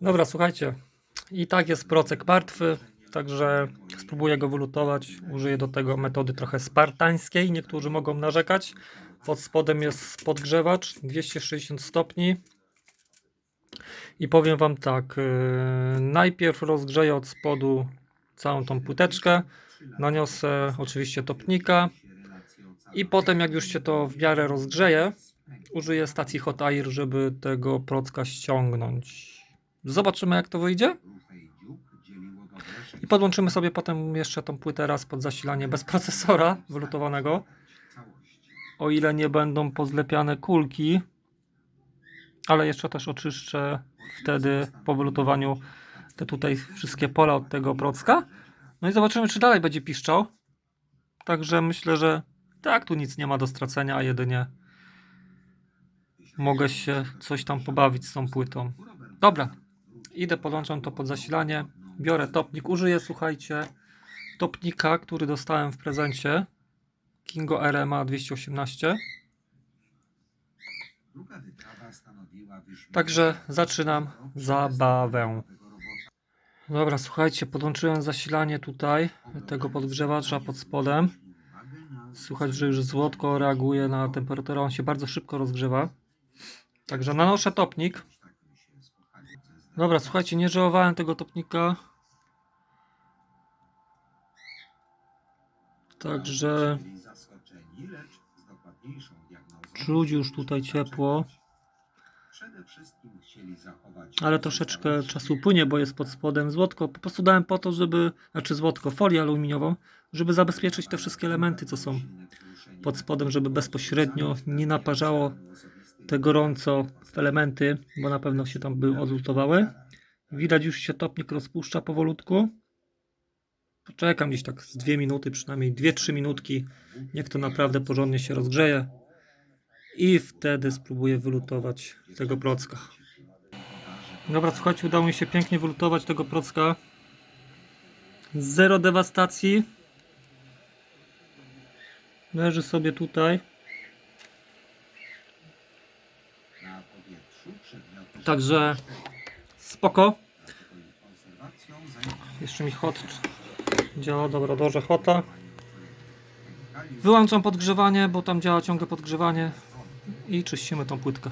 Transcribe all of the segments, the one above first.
Dobra, słuchajcie. I tak jest procek martwy, także spróbuję go wylutować. Użyję do tego metody trochę spartańskiej. Niektórzy mogą narzekać. Pod spodem jest podgrzewacz 260 stopni. I powiem Wam tak. Yy, najpierw rozgrzeję od spodu całą tą płyteczkę. Naniosę oczywiście topnika. I potem, jak już się to w miarę rozgrzeje, użyję stacji Hot Air, żeby tego procka ściągnąć. Zobaczymy, jak to wyjdzie. I podłączymy sobie potem jeszcze tą płytę raz pod zasilanie bez procesora wylutowanego. O ile nie będą pozlepiane kulki. Ale jeszcze też oczyszczę wtedy po wylutowaniu te tutaj wszystkie pola od tego procka. No i zobaczymy, czy dalej będzie piszczał. Także myślę, że tak, tu nic nie ma do stracenia, a jedynie mogę się coś tam pobawić z tą płytą. Dobra, idę, podłączam to pod zasilanie. Biorę topnik, użyję, słuchajcie, topnika, który dostałem w prezencie. Kingo RMA 218. Także zaczynam zabawę. Dobra, słuchajcie, podłączyłem zasilanie tutaj tego podgrzewacza pod spodem. Słychać, że już złotko reaguje na temperaturę, on się bardzo szybko rozgrzewa. Także nanoszę topnik. Dobra, słuchajcie, nie żałowałem tego topnika. Także czuć już tutaj ciepło. Ale troszeczkę czasu płynie, bo jest pod spodem złotko. Po prostu dałem po to, żeby, znaczy złotko, folię aluminiową, żeby zabezpieczyć te wszystkie elementy, co są pod spodem, żeby bezpośrednio nie naparzało te gorąco elementy, bo na pewno się tam by odlutowały. Widać już się topnik rozpuszcza powolutku. Poczekam gdzieś tak z dwie minuty, przynajmniej 2-3 minutki. Niech to naprawdę porządnie się rozgrzeje. I wtedy spróbuję wylutować tego procka. Dobra, słuchajcie, udało mi się pięknie wylutować tego procka. Zero dewastacji. Leży sobie tutaj. Także spoko. Jeszcze mi hot działa, dobra, dobrze, hota. Wyłączam podgrzewanie, bo tam działa ciągle podgrzewanie i czyścimy tą płytkę.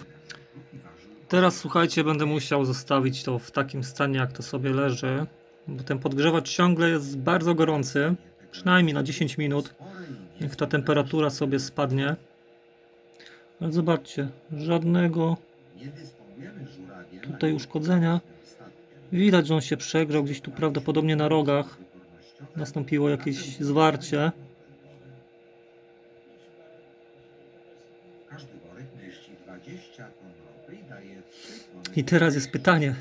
Teraz słuchajcie, będę musiał zostawić to w takim stanie, jak to sobie leży, bo ten podgrzewacz ciągle jest bardzo gorący, przynajmniej na 10 minut. Niech ta temperatura sobie spadnie. Ale zobaczcie, żadnego tutaj uszkodzenia. Widać, że on się przegrzał gdzieś tu prawdopodobnie na rogach. Nastąpiło jakieś zwarcie. I teraz jest pytanie,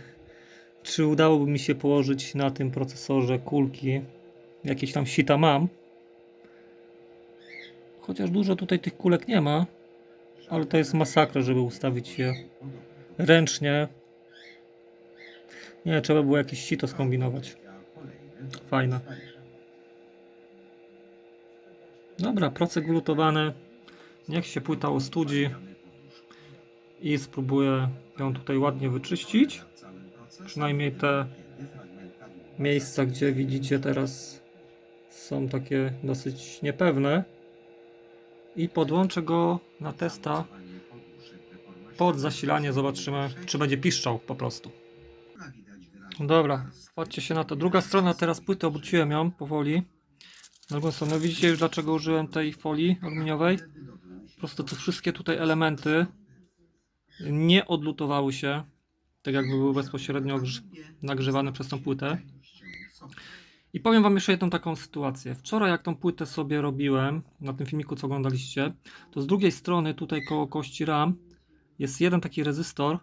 czy udałoby mi się położyć na tym procesorze kulki. Jakieś tam sita mam. Chociaż dużo tutaj tych kulek nie ma, ale to jest masakra, żeby ustawić je ręcznie. Nie, trzeba było jakieś sito skombinować. Fajne. Dobra, procek wylutowany. Niech się płyta ostudzi. I spróbuję ją tutaj ładnie wyczyścić. Przynajmniej te miejsca, gdzie widzicie teraz są takie dosyć niepewne. I podłączę go na testa pod zasilanie. Zobaczymy, czy będzie piszczał po prostu. Dobra, patrzcie się na to. Druga strona, teraz płytę obróciłem ją powoli. Na drugą widzicie już dlaczego użyłem tej folii aluminiowej. Po prostu te wszystkie tutaj elementy nie odlutowały się, tak jakby były bezpośrednio grz- nagrzewane przez tą płytę. I powiem Wam jeszcze jedną taką sytuację. Wczoraj jak tą płytę sobie robiłem, na tym filmiku co oglądaliście, to z drugiej strony tutaj koło kości RAM jest jeden taki rezystor,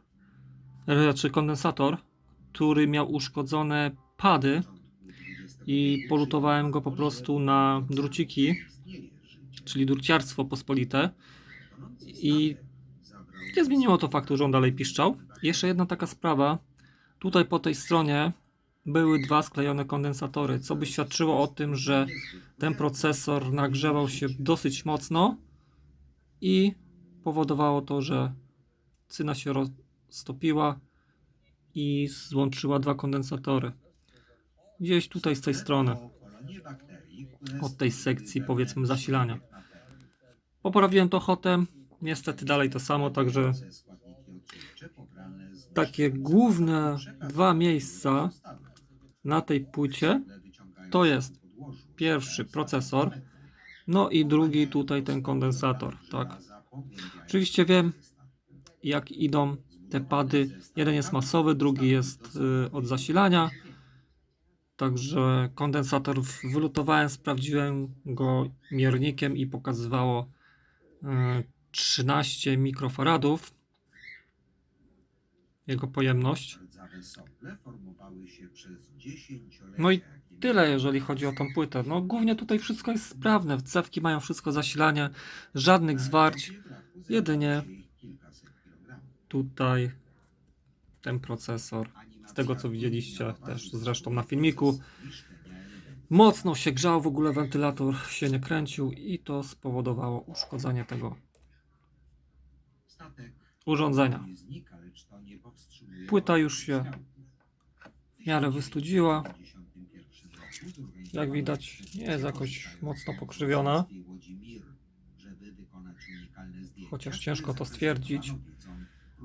czy kondensator, który miał uszkodzone pady i polutowałem go po prostu na druciki, czyli druciarstwo pospolite i nie zmieniło to faktu, że on dalej piszczał. Jeszcze jedna taka sprawa. Tutaj po tej stronie były dwa sklejone kondensatory, co by świadczyło o tym, że ten procesor nagrzewał się dosyć mocno i powodowało to, że cyna się roztopiła i złączyła dwa kondensatory. Gdzieś tutaj z tej strony, od tej sekcji powiedzmy zasilania. Poprawiłem to hotem, niestety dalej to samo, także takie główne dwa miejsca na tej płycie to jest pierwszy procesor, no i drugi tutaj ten kondensator, tak. Oczywiście wiem jak idą te pady. Jeden jest masowy, drugi jest y, od zasilania. Także kondensator wylutowałem, sprawdziłem go miernikiem i pokazywało y, 13 mikrofaradów. Jego pojemność. No i tyle, jeżeli chodzi o tą płytę. No głównie tutaj wszystko jest sprawne. Cewki mają wszystko zasilanie, żadnych zwarć. Jedynie tutaj ten procesor, z tego co widzieliście też zresztą na filmiku, mocno się grzał, w ogóle wentylator się nie kręcił i to spowodowało uszkodzenie tego urządzenia. Płyta już się w miarę wystudziła. Jak widać, nie jest jakoś mocno pokrzywiona. Chociaż ciężko to stwierdzić.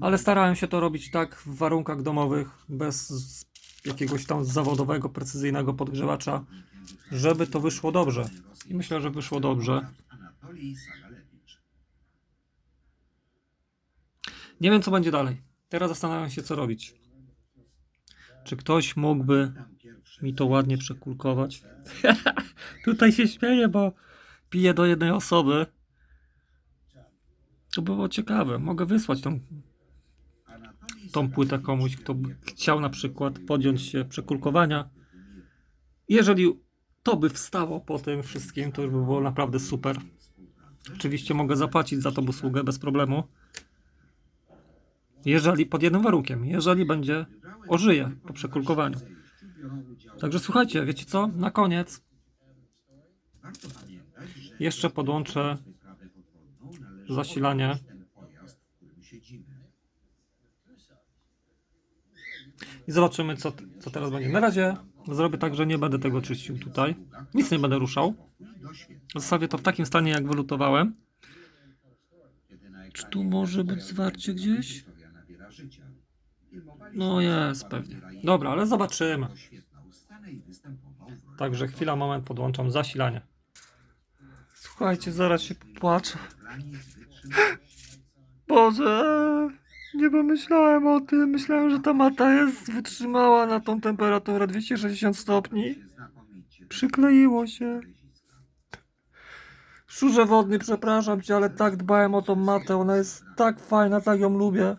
Ale starałem się to robić tak w warunkach domowych, bez jakiegoś tam zawodowego, precyzyjnego podgrzewacza, żeby to wyszło dobrze. I myślę, że wyszło dobrze. Nie wiem, co będzie dalej. Teraz zastanawiam się, co robić. Czy ktoś mógłby mi to ładnie przekulkować? Tutaj się śmieję, bo piję do jednej osoby. To było ciekawe. Mogę wysłać tą, tą płytę komuś, kto by chciał na przykład podjąć się przekulkowania. Jeżeli to by wstało po tym wszystkim, to już by było naprawdę super. Oczywiście mogę zapłacić za tą usługę bez problemu. Jeżeli pod jednym warunkiem, jeżeli będzie ożyje po przekulkowaniu. Także słuchajcie, wiecie co? Na koniec jeszcze podłączę zasilanie. I zobaczymy, co, co teraz będzie. Na razie zrobię tak, że nie będę tego czyścił tutaj. Nic nie będę ruszał. Zostawię to w takim stanie, jak wylutowałem. Czy tu może być zwarcie gdzieś? No jest pewnie. Dobra, ale zobaczymy. Także chwila, moment, podłączam zasilanie. Słuchajcie, zaraz się popłaczę. Boże, nie pomyślałem o tym. Myślałem, że ta mata jest wytrzymała na tą temperaturę 260 stopni. Przykleiło się. Szczurze wodny, przepraszam cię, ale tak dbałem o tą matę. Ona jest tak fajna, tak ją lubię.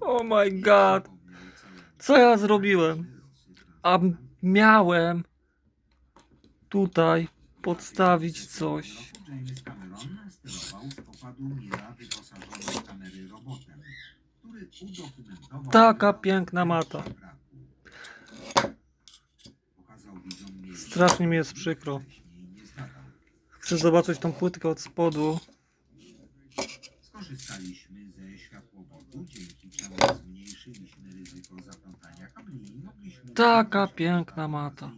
Oh my god. Co ja zrobiłem? A miałem tutaj podstawić coś. Mira wyposażonej kamery robotem, który udokumentował... Taka piękna mata. Strasznie mi jest przykro. Chcę zobaczyć tą płytkę od spodu. Skorzystaliśmy ze światłowodu, dzięki czemu zmniejszyliśmy ryzyko zaplątania kabli i mogliśmy... Taka piękna mata.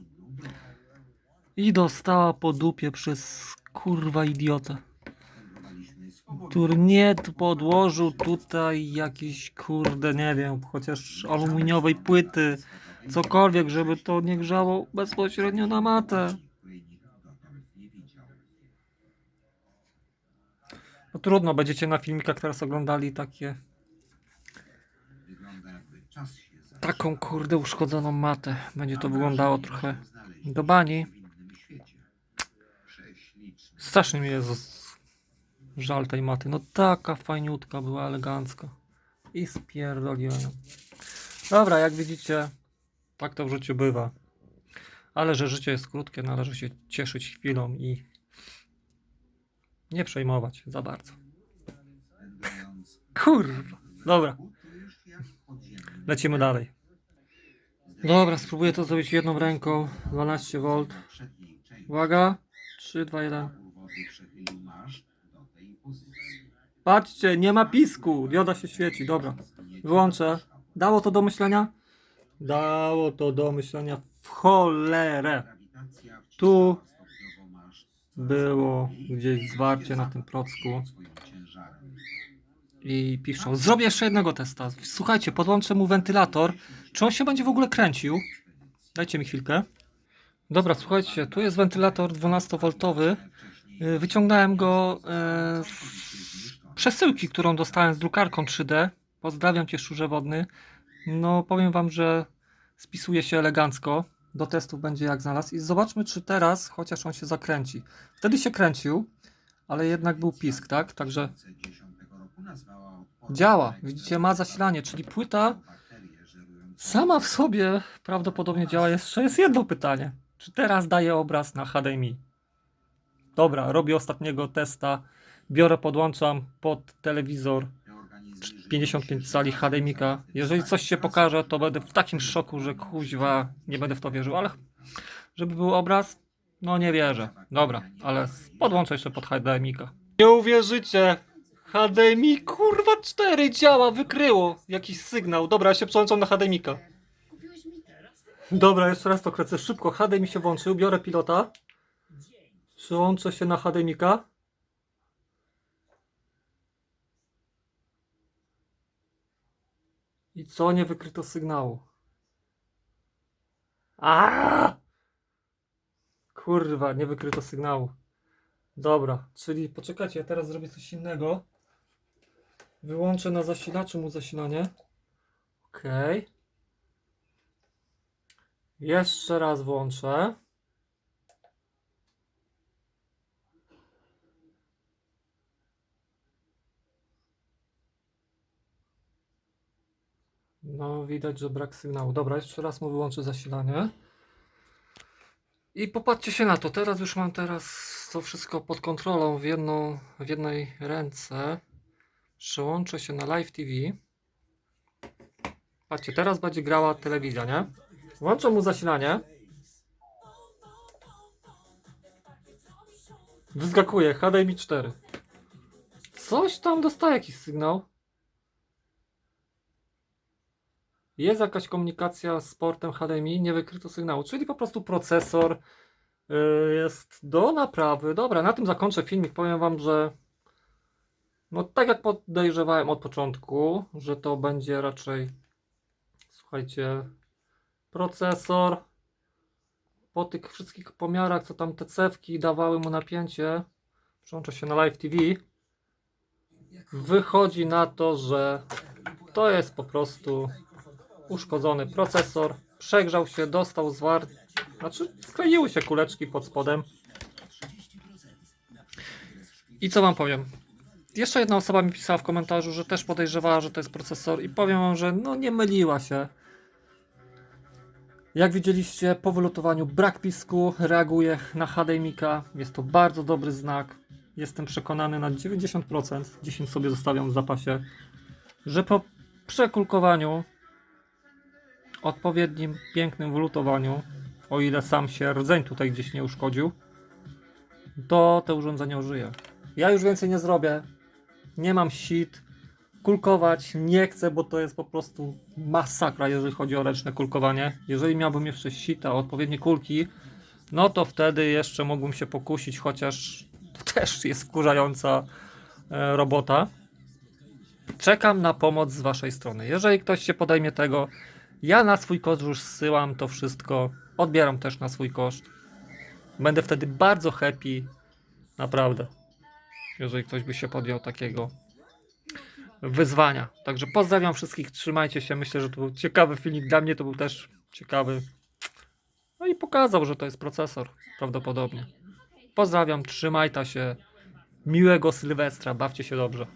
I dostała po dupie przez kurwa idiotę. Który nie t- podłożył tutaj jakiejś kurde, nie wiem, chociaż aluminiowej płyty. Cokolwiek, żeby to nie grzało bezpośrednio na matę. No trudno, będziecie na filmikach teraz oglądali takie, taką kurde uszkodzoną matę. Będzie to wyglądało trochę do bani. Strasznie mi jest żal tej maty. No taka fajniutka była, elegancka. I spierdoliłem. Dobra, jak widzicie, tak to w życiu bywa. Ale że życie jest krótkie, należy się cieszyć chwilą i nie przejmować za bardzo. Kurwa. Dobra, lecimy dalej. Dobra, spróbuję to zrobić jedną ręką. 12 V. Uwaga. 3, 2, 1. Patrzcie, nie ma pisku. Dioda się świeci, dobra. Wyłączę. Dało to do myślenia? Dało to do myślenia w cholerę. Tu Było gdzieś zwarcie na tym procku i piszą, zrobię jeszcze jednego testa. Słuchajcie, podłączę mu wentylator. Czy on się będzie w ogóle kręcił? Dajcie mi chwilkę. Dobra, słuchajcie, tu jest wentylator 12V. Y, Wyciągnąłem go e, z przesyłki, którą dostałem z drukarką 3D. Pozdrawiam Cię, szczurze wodny. No, powiem Wam, że spisuje się elegancko. Do testów będzie jak znalazł. I zobaczmy, czy teraz, chociaż on się zakręci. Wtedy się kręcił, ale jednak był pisk, tak? Także 2010 roku nazwała odporną działa. Widzicie, ma zasilanie, czyli płyta sama w sobie prawdopodobnie działa. Jeszcze jest jedno pytanie. Czy teraz daje obraz na HDMI? Dobra, robię ostatniego testa. Biorę, podłączam pod telewizor organizmy 55 cali HDMI-ka. Jeżeli coś się pokaże, to będę w takim szoku, że kuźwa, nie będę w to wierzył, ale żeby był obraz, no nie wierzę. Dobra, ale podłączę jeszcze pod HDMI-ka. Nie uwierzycie! HDMI kurwa 4 działa, wykryło jakiś sygnał. Dobra, ja się przełączam na HDMI-ka. Dobra, jeszcze raz to kręcę szybko. HDMI się włączył, biorę pilota. Przyłączę się na HDMI-ka. I co nie wykryto sygnału? A! Kurwa, nie wykryto sygnału. Dobra, czyli poczekajcie, ja teraz zrobię coś innego. Wyłączę na zasilaczu mu zasilanie. Okej. Jeszcze raz włączę. No, widać, że brak sygnału. Dobra, jeszcze raz mu wyłączę zasilanie. I popatrzcie się na to. Teraz już mam teraz to wszystko pod kontrolą w, jedną, w jednej ręce. Przełączę się na Live TV. Patrzcie, teraz będzie grała telewizja, nie? Włączę mu zasilanie. Wyskakuje HDMI 4. Coś tam dostaje jakiś sygnał. Jest jakaś komunikacja z portem HDMI, nie wykryto sygnału, czyli po prostu procesor y, jest do naprawy. Dobra, na tym zakończę filmik. Powiem Wam, że no tak jak podejrzewałem od początku, że to będzie raczej słuchajcie procesor po tych wszystkich pomiarach, co tam te cewki dawały mu napięcie, przełączę się na Live TV, wychodzi na to, że to jest po prostu uszkodzony procesor, przegrzał się, dostał zwar... Znaczy skleiły się kuleczki pod spodem. I co wam powiem? Jeszcze jedna osoba mi pisała w komentarzu, że też podejrzewała, że to jest procesor i powiem wam, że no nie myliła się. Jak widzieliście po wylutowaniu brak pisku, reaguje na HDMI-ka. Jest to bardzo dobry znak. Jestem przekonany na 90%, 10 sobie zostawiam w zapasie, że po przekulkowaniu odpowiednim, pięknym wylutowaniu, o ile sam się rdzeń tutaj gdzieś nie uszkodził, to te urządzenie ożyje. Ja już więcej nie zrobię. Nie mam sit. Kulkować nie chcę, bo to jest po prostu masakra, jeżeli chodzi o ręczne kulkowanie. Jeżeli miałbym jeszcze sita, odpowiednie kulki, no to wtedy jeszcze mógłbym się pokusić, chociaż to też jest wkurzająca e, robota. Czekam na pomoc z Waszej strony. Jeżeli ktoś się podejmie tego, ja na swój koszt już zsyłam to wszystko. Odbieram też na swój koszt. Będę wtedy bardzo happy. Naprawdę. Jeżeli ktoś by się podjął takiego wyzwania. Także pozdrawiam wszystkich. Trzymajcie się. Myślę, że to był ciekawy filmik. Dla mnie to był też ciekawy. No i pokazał, że to jest procesor. Prawdopodobnie. Pozdrawiam. Trzymajcie się. Miłego Sylwestra. Bawcie się dobrze.